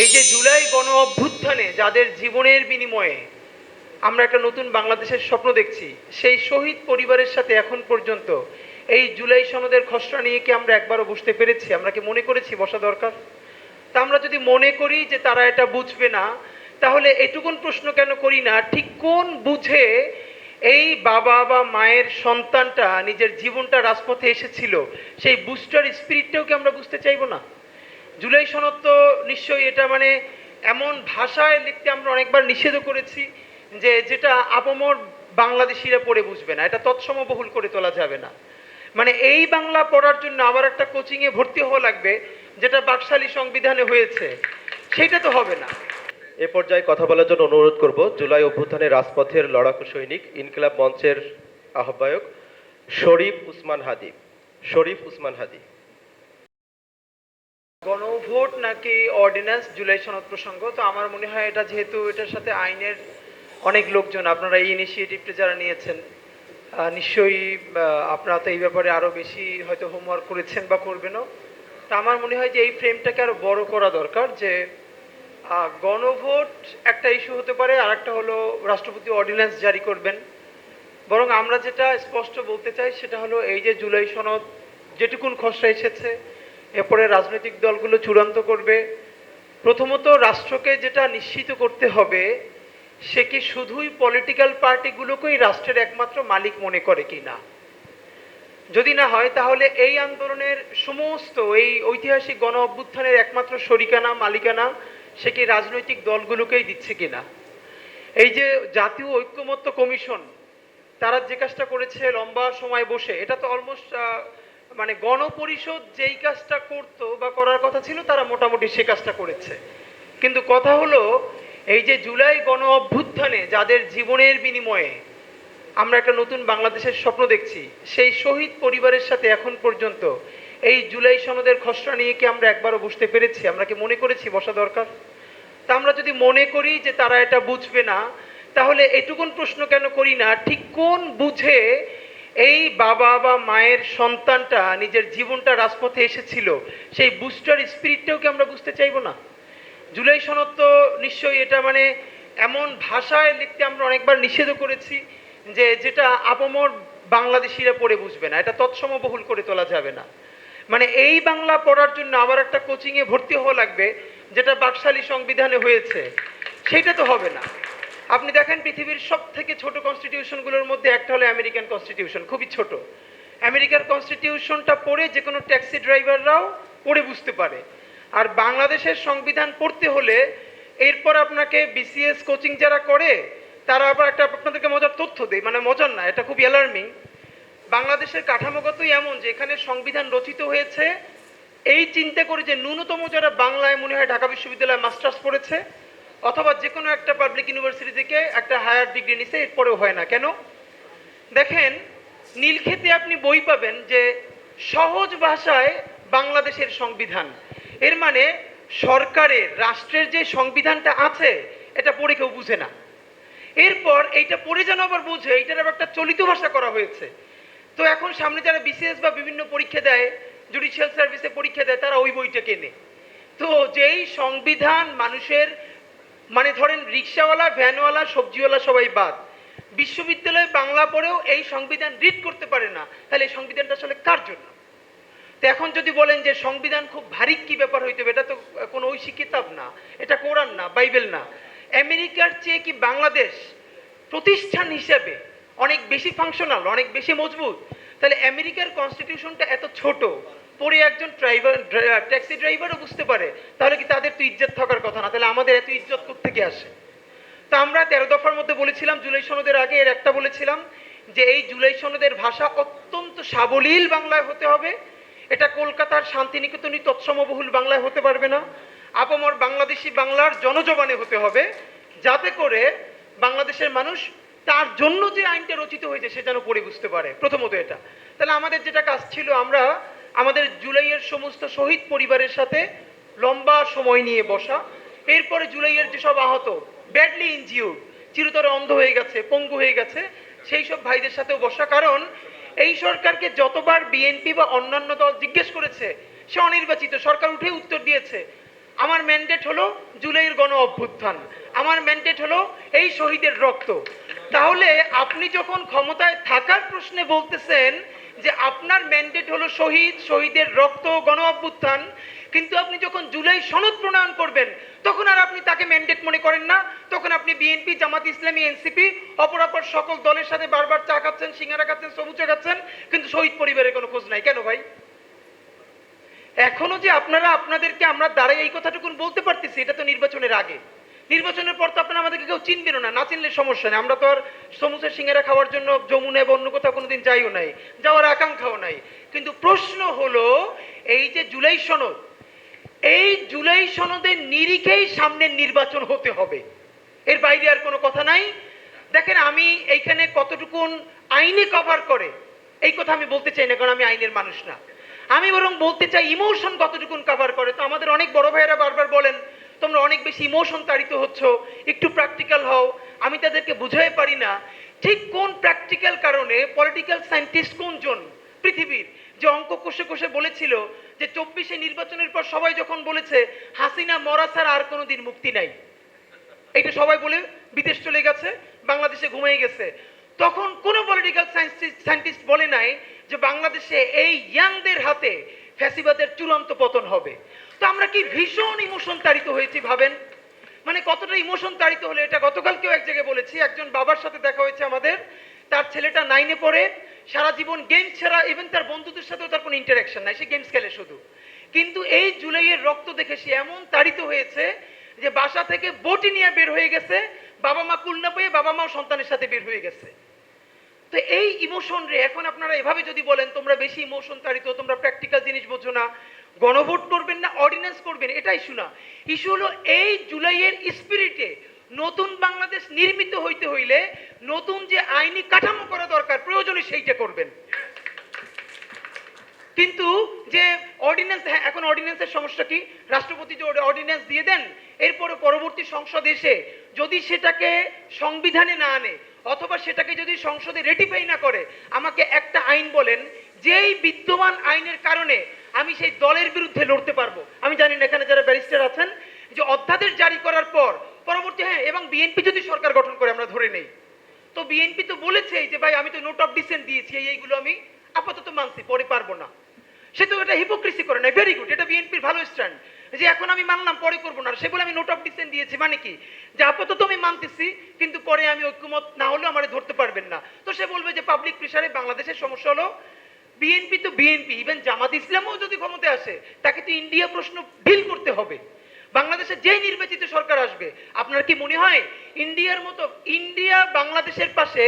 এই যে জুলাই গণ অভ্যুত্থানে যাদের জীবনের বিনিময়ে আমরা একটা নতুন বাংলাদেশের স্বপ্ন দেখছি, সেই শহীদ পরিবারের সাথে এখন পর্যন্ত এই জুলাই সনদের খসড়া নিয়ে কি আমরা একবারও বুঝতে পেরেছি? আমরা কি মনে করেছি বসা দরকার? তা আমরা যদি মনে করি যে তারা এটা বুঝবে না, তাহলে এটুকুন প্রশ্ন কেন করি না? ঠিক কোন বুঝে এই বাবা বা মায়ের সন্তানটা নিজের জীবনটা রাজপথে এসেছিল? সেই বুস্টার স্পিরিটটাও কি আমরা বুঝতে চাইব না? জুলাই সনদ তো নিশ্চয়ই এটা মানে এমন ভাষায় লিখতে আমরা অনেকবার নিষেধ করেছি যে যেটা আপমর বাংলাদেশিরা পড়ে বুঝবে না, এটা তৎসম বহুল করে তোলা যাবে না। মানে এই বাংলা পড়ার জন্য আবার একটা কোচিংয়ে ভর্তি হওয়া লাগবে, যেটা বাকশালী সংবিধানে হয়েছে, সেটা তো হবে না। এ পর্যায়ে কথা বলার জন্য অনুরোধ করব, জুলাই অভ্যুত্থানে রাজপথের লড়াকু সৈনিক, ইনকিলাব মঞ্চের আহ্বায়ক শরীফ উসমান হাদি। শরীফ উসমান হাদি। গণভোট নাকি অর্ডিন্যান্স জুলাই সনদ প্রসঙ্গ? তো আমার মনে হয় এটা যেহেতু এটার সাথে আইনের অনেক লোকজন, আপনারা এই ইনিশিয়েটিভটা যারা নিয়েছেন নিশ্চয়ই আপনারা তো এই ব্যাপারে আরও বেশি হয়তো হোমওয়ার্ক করেছেন বা করবেনও। তা আমার মনে হয় যে এই ফ্রেমটাকে আরও বড় করা দরকার যে গণভোট একটা ইস্যু হতে পারে আর একটা হলো রাষ্ট্রপতি অর্ডিন্যান্স জারি করবেন। বরং আমরা যেটা স্পষ্ট বলতে চাই সেটা হলো এই যে জুলাই সনদ যেটুকুন খসড়া এসেছে এরপরে রাজনৈতিক দলগুলো চূড়ান্ত করবে। প্রথমত রাষ্ট্রকে যেটা নিশ্চিত করতে হবে, সে কি শুধুই পলিটিক্যাল পার্টিগুলোকেই রাষ্ট্রের একমাত্র মালিক মনে করে কি না? যদি না হয়, তাহলে এই আন্দোলনের সমস্ত, এই ঐতিহাসিক গণ অভ্যুত্থানের একমাত্র শরিকানা, মালিকানা, সে কি রাজনৈতিক দলগুলোকেই দিচ্ছে কিনা এই যে জাতীয় ঐক্যমত্য কমিশন, তারা যে কাজটা করেছে লম্বা সময় বসে, এটা তো অলমোস্ট মানে গণপরিষদ যেই কাজটা করতো বা করার কথা ছিল, তারা মোটামুটি সে কাজটা করেছে। কিন্তু কথা হলো, এই যে জুলাই গণ অভ্যুত্থানে যাদের জীবনের বিনিময়ে আমরা একটা নতুন বাংলাদেশের স্বপ্ন দেখছি, সেই শহীদ পরিবারের সাথে এখন পর্যন্ত এই জুলাই সনদের খসড়া নিয়ে কি আমরা একবারও বুঝতে পেরেছি? আমরা কি মনে করেছি বসা দরকার? তা আমরা যদি মনে করি যে তারা এটা বুঝবে না, তাহলে এটুকুন প্রশ্ন কেন করি না? ঠিক কোন বুঝে এই বাবা বা মায়ের সন্তানটা নিজের জীবনটা রাজপথে এসেছিল, সেই বুস্টার স্পিরিটটাও কি আমরা বুঝতে চাইব না? জুলাই সনদ তো নিশ্চয়ই এটা মানে এমন ভাষায় লিখতে আমরা অনেকবার নিষেধও করেছি যে যেটা আপমর বাংলাদেশিরা পড়ে বুঝবে না, এটা তৎসম বহুল করে তোলা যাবে না। মানে এই বাংলা পড়ার জন্য আবার একটা কোচিংয়ে ভর্তি হওয়া লাগবে, যেটা বাকশালী সংবিধানে হয়েছে, সেটা তো হবে না। আপনি দেখেন পৃথিবীর সব থেকে ছোট কনস্টিটিউশনগুলোর মধ্যে একটা হলো আমেরিকান কনস্টিটিউশন খুবই ছোট। আমেরিকার কনস্টিটিউশনটা পড়ে যে কোনো ট্যাক্সি ড্রাইভাররাও পড়ে বুঝতে পারে। আর বাংলাদেশের সংবিধান পড়তে হলে এরপর আপনাকে বিসিএস কোচিং যারা করে, তারা আবার একটা আপনাদেরকে মজার তথ্য দেয়। মানে মজার না, এটা খুব অ্যালার্মিং বাংলাদেশের কাঠামোগতই এমন যে এখানে সংবিধান রচিত হয়েছে। এই চিন্তা করে যে ন্যূনতম যারা বাংলায় মনে হয় ঢাকা বিশ্ববিদ্যালয়ে মাস্টার্স পড়েছে অথবা যে কোনো একটা পাবলিক ইউনিভার্সিটি থেকে একটা হায়ার ডিগ্রি নিছে, এরপরেও হয় না। কেন? দেখেন, নীলক্ষেতে আপনি বই পাবেন যে সহজ ভাষায় বাংলাদেশের সংবিধান। এর মানে সরকারের, রাষ্ট্রের যে সংবিধানটা আছে, এটা পড়ে কেউ বুঝে না। এরপর এইটা পড়ে যেন আবার বুঝে, এইটার আবার একটা চলিত ভাষা করা হয়েছে। তো এখন সামনে যারা বিসিএস বা বিভিন্ন পরীক্ষা দেয় জুডিশিয়াল সার্ভিসে পরীক্ষা দেয়, তারা ওই বইটা কেনে। তো যেই সংবিধান মানুষের মানে ধরেন রিক্সাওয়ালা, ভ্যানওয়ালা, সবজিওয়ালা সবাই বাদ। বিশ্ববিদ্যালয়ে বাংলা পড়েও এই সংবিধান রিড করতে পারে না। তাহলে এই সংবিধানটা আসলে কার জন্য? তো এখন যদি বলেন যে সংবিধান খুব ভারী কি ব্যাপার হইতে হবে এটা তো কোনো ঐশী কিতাব না, এটা কোরআন না, বাইবেল না। আমেরিকার চেয়ে কি বাংলাদেশ প্রতিষ্ঠান হিসেবে অনেক বেশি ফাংশনাল অনেক বেশি মজবুত? তাহলে আমেরিকার কনস্টিটিউশনটা এত ছোট পরে একজন ড্রাইভার ট্যাক্সি ড্রাইভারও বুঝতে পারে। তাহলে কি তাদের তো ইজ্জত থাকার কথা না? তাহলে আমাদের এত ইজ্জত থেকে আসে? তো আমরা তেরো দফার মধ্যে বলেছিলাম, জুলাই সনদের আগে এর একটা বলেছিলাম, যে এই জুলাই সনদের ভাষা অত্যন্ত সাবলীল বাংলায় হতে হবে। এটা কলকাতার শান্তিনিকেতনী তৎসমবহুল বাংলায় হতে পারবে না। আপমর বাংলাদেশি বাংলার জনজবানে হতে হবে, যাতে করে বাংলাদেশের মানুষ তার জন্য যে আইনটা রচিত হয়েছে, সে যেন পড়ে বুঝতে পারে। প্রথমত এটা। তাহলে আমাদের যেটা কাজ ছিল, আমরা আমাদের জুলাইয়ের সমস্ত শহীদ পরিবারের সাথে লম্বা সময় নিয়ে বসা। এরপরে জুলাইয়ের যেসব আহত ব্যাডলি ইনজিউর্ড চিরতরে অন্ধ হয়ে গেছে, পঙ্গু হয়ে গেছে, সেই সব ভাইদের সাথেও বসা। কারণ এই সরকারকে যতবার বিএনপি বা অন্যান্য দল জিজ্ঞেস করেছে, সে অনির্বাচিত। সরকার উঠে উত্তর দিয়েছে, আমার ম্যান্ডেট হলো জুলাইয়ের গণ অভ্যুত্থান। আমার ম্যান্ডেট হলো এই শহীদের রক্ত। তাহলে আপনি যখন ক্ষমতায় থাকার প্রশ্নে বলতেছেন যে আপনার ম্যান্ডেট হলো শহীদ, শহীদের রক্ত গণ অভ্যুত্থান কিন্তু আপনি যখন জুলাই সনদ প্রণয়ন করবেন, তখন আর আপনি তাকে ম্যান্ডেট মনে করেন না। তখন আপনি বিএনপি জামাত ইসলামী এনসিপি অপরাপর সকল দলের সাথে বারবার চা খাচ্ছেন, সিঙ্গারা খাচ্ছেন সবুজে খাচ্ছেন, কিন্তু শহীদ পরিবারের কোনো খোঁজ নাই। কেন ভাই? এখনও যে আপনারা আপনাদেরকে আমরা দাঁড়াই এই কথাটুকুন বলতে পারতেছি, এটা তো নির্বাচনের আগে। নির্বাচনের পর তো আপনারা আমাদেরকে কেউ চিনবেনও না না চিনলে সমস্যা নেই। আমরা তো আর সমুচের সিঙ্গারা খাওয়ার জন্য যমুনায় বা অন্য কোথাও কোনোদিন যাইও নাই, যাওয়ার আকাঙ্ক্ষাও নাই। কিন্তু প্রশ্ন হলো, এই যে জুলাই সনদ, এই জুলাই সনদের নিরিখেই সামনের নির্বাচন হতে হবে। এর বাইরে আর কোনো কথা নাই। দেখেন, আমি এইখানে কতটুকুন আইনে কভার করে, এই কথা আমি বলতে চাই না, কারণ আমি আইনের মানুষ না। আমি বরং বলতে চাই ইমোশন কতটুকুন কভার করে, তো আমাদের অনেক বড় ভাইয়েরা বারবার বলেন তোমরা অনেক বেশি ইমোশন তাড়িত হচ্ছ, একটু প্র্যাকটিক্যাল হও, আমি তাদেরকে বুঝাই পারি না। ঠিক কোন প্র্যাকটিক্যাল কারণে পলিটিক্যাল সায়েন্টিস্ট কোনজন পৃথিবীর? যে অঙ্ক কষে কষে বলেছিল যে চব্বিশে নির্বাচনের পর সবাই যখন বলেছে, হাসিনা মরা ছাড়া আর কোনোদিন মুক্তি নাই। এটা সবাই বলে বিদেশ চলে গেছে, বাংলাদেশে ঘুমিয়ে গেছে। তখন কোন পলিটিক্যাল সায়েন্টিস্ট বলে নাই যে বাংলাদেশে এই ইয়াংদের হাতে ফ্যাসিবাদের চূড়ান্ত পতন হবে। তো আমরা কি ভীষণ ইমোশন তাড়িত হয়েছি ভাবেন? মানে কতটা ইমোশন তাড়িত হলে, এটা গতকালকেও এক জায়গায় বলেছি, একজন বাবার সাথে দেখা হয়েছে আমাদের, তার ছেলেটা নাইনে পড়ে, সারা জীবন গেম ছাড়া ইভেন তার বন্ধুদের সাথেও তার কোনো ইন্টারাকশন নাই, সে গেমস খেলে শুধু। কিন্তু এই জুলাইয়ের রক্ত দেখে সে এমন তাড়িত হয়েছে যে বাসা থেকে বটি নিয়ে বের হয়ে গেছে, বাবা মা কুল না পেয়ে বাবা মাও সন্তানের সাথে বের হয়ে গেছে। তো এই ইমোশন রে, এখন আপনারা এভাবে যদি বলেন, তোমরা বেশি ইমোশন তাড়িত, তোমরা প্র্যাকটিক্যাল জিনিস বোঝো না গণভোট করবেন না অর্ডিন্যান্স করবেন, এটাই শোনা ইস্যু হলো এই জুলাইয়ের স্পিরিটে নতুন বাংলাদেশ নির্মিত হইতে হইলে নতুন যে আইনি কাঠামো করা দরকার, প্রয়োজনে সেইটা করবেন। কিন্তু যে অর্ডিন্যান্স হ্যাঁ এখন অর্ডিন্যান্সের সমস্যা কি? রাষ্ট্রপতি যে অর্ডিন্যান্স দিয়ে দেন এরপরে পরবর্তী সংসদ এসে যদি সেটাকে সংবিধানে না আনে, অথবা সেটাকে যদি সংসদে রেটিফাই না করে, আমাকে একটা আইন বলেন যেই বিদ্যমান আইনের কারণে আমি সেই দলের বিরুদ্ধে লড়তে পারব। আমি জানি না এখানে যারা ব্যারিস্টার আছেন, যে অধ্যাদেশ জারি করার পর, পরবর্তী হ্যাঁ এবং বিএনপি যদি সরকার গঠন করে, আমরা ধরে নেই। তো বিএনপি তো বলেছে যে, ভাই, আমি তো নোট অফ ডিসেন্ট দিয়েছি এইগুলো আমি আপাতত মানছি, পরে পারব না। সে তো এটা হিপোক্রেসি করে না ভেরি গুড এটা বিএনপির ভালো স্ট্যান্ড যে এখন আমি মানলাম, পরে করব না। সে বলে, আমি নোট অফ ডিসেন্ট দিয়েছি মানে কি? যে আপাতত আমি মানতেছি, কিন্তু পরে আমি ঐক্যমত না হলেও আমার ধরতে পারবেন না। তো সে বলবে যে পাবলিক প্রেশারে বাংলাদেশের সমস্যা হলো বিএনপি তো বিএনপি ইভেন জামাত ইসলামও যদি ক্ষমতায় আসে, তাকে তো ইন্ডিয়া প্রশ্ন ডিল করতে হবে। বাংলাদেশে যেই নির্বাচিত সরকার আসবে, আপনার কি মনে হয় ইন্ডিয়ার মতো, ইন্ডিয়া বাংলাদেশের পাশে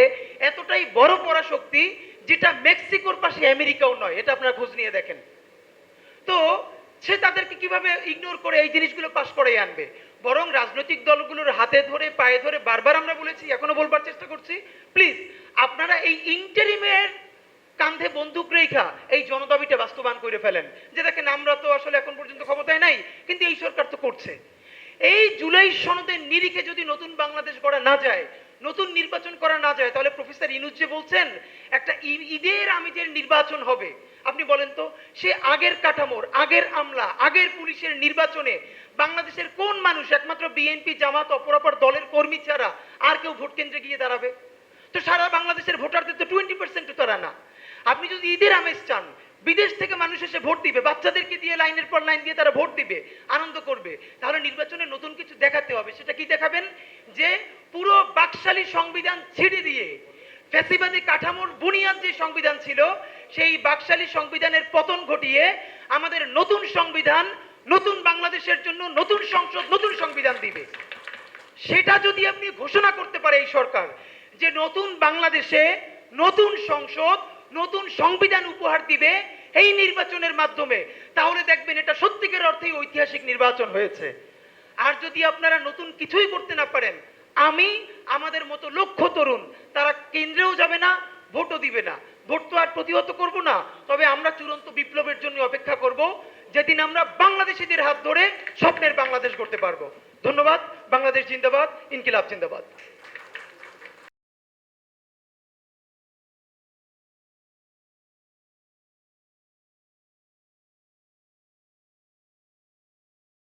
এতটাই বড় পরাশক্তি যেটা মেক্সিকোর পাশে আমেরিকাও নয়? এটা আপনারা খোঁজ নিয়ে দেখেন। তো সে তাদেরকে কীভাবে ইগনোর করে এই জিনিসগুলো পাশ করে আনবে? বরং রাজনৈতিক দলগুলোর হাতে ধরে, পায়ে ধরে বারবার আমরা বলেছি, এখনও বলবার চেষ্টা করছি। প্লিজ আপনারা এই ইন্টারিমের কান্ধে বন্দুক রেখা এই জনদাবিটা বাস্তবায়ন করে ফেলেন, যে দেখেন আমরা তো আসলে এখন পর্যন্ত ক্ষমতায় নাই, কিন্তু এই সরকার তো করছে। এই জুলাই সনদের নিরিখে যদি নতুন বাংলাদেশ গড়া না যায়, নতুন নির্বাচন করা না যায়, তাহলে প্রফেসর ইনুজ যে বলছেন, একটা ঈদের আমিজের নির্বাচন হবে। আপনি বলেন তো, সে আগের কাঠামোর, আগের আমলা, আগের পুলিশের নির্বাচনে বাংলাদেশের কোন মানুষ, একমাত্র বিএনপি জামাত অপরাপর দলের কর্মী ছাড়া আর কেউ ভোট কেন্দ্রে গিয়ে দাঁড়াবে? তো সারা বাংলাদেশের ভোটারদের তো টোয়েন্টি পার্সেন্ট তারা না। আপনি যদি ঈদের আমেজ চান, বিদেশ থেকে মানুষ এসে ভোট দিবে, বাচ্চাদেরকে দিয়ে লাইনের পর লাইন দিয়ে তারা ভোট দিবে, আনন্দ করবে, তাহলে নির্বাচনে নতুন কিছু দেখাতে হবে। সেটা কি দেখাবেন? যে পুরো বাকশালী সংবিধান ছেড়ে দিয়ে ফ্যাসিবাদী কাঠামোর বুনিয়াদ যে সংবিধান ছিল, সেই বাকশালী সংবিধানের পতন ঘটিয়ে আমাদের নতুন সংবিধান, নতুন বাংলাদেশের জন্য নতুন সংসদ, নতুন সংবিধান দিবে। সেটা যদি আপনি ঘোষণা করতে পারে এই সরকার যে নতুন বাংলাদেশে নতুন সংসদ নতুন সংবিধান উপহার দিবে এই নির্বাচনের মাধ্যমে। তাহলে দেখবেন এটা সত্যিকার অর্থেই ঐতিহাসিক নির্বাচন হয়েছে। আর যদি আপনারা নতুন কিছুই করতে না পারেন, আমি, আমাদের মতো লক্ষ তরুণ, তারা কেন্দ্রেও যাবে না, ভোটও দিবে না। ভোট তো আর প্রতিহত করব না, তবে আমরা চূড়ান্ত বিপ্লবের জন্য অপেক্ষা করব। যেদিন আমরা বাংলাদেশিদের হাত ধরে স্বপ্নের বাংলাদেশ করতে পারব। ধন্যবাদ, বাংলাদেশ জিন্দাবাদ, ইনকিলাব জিন্দাবাদ।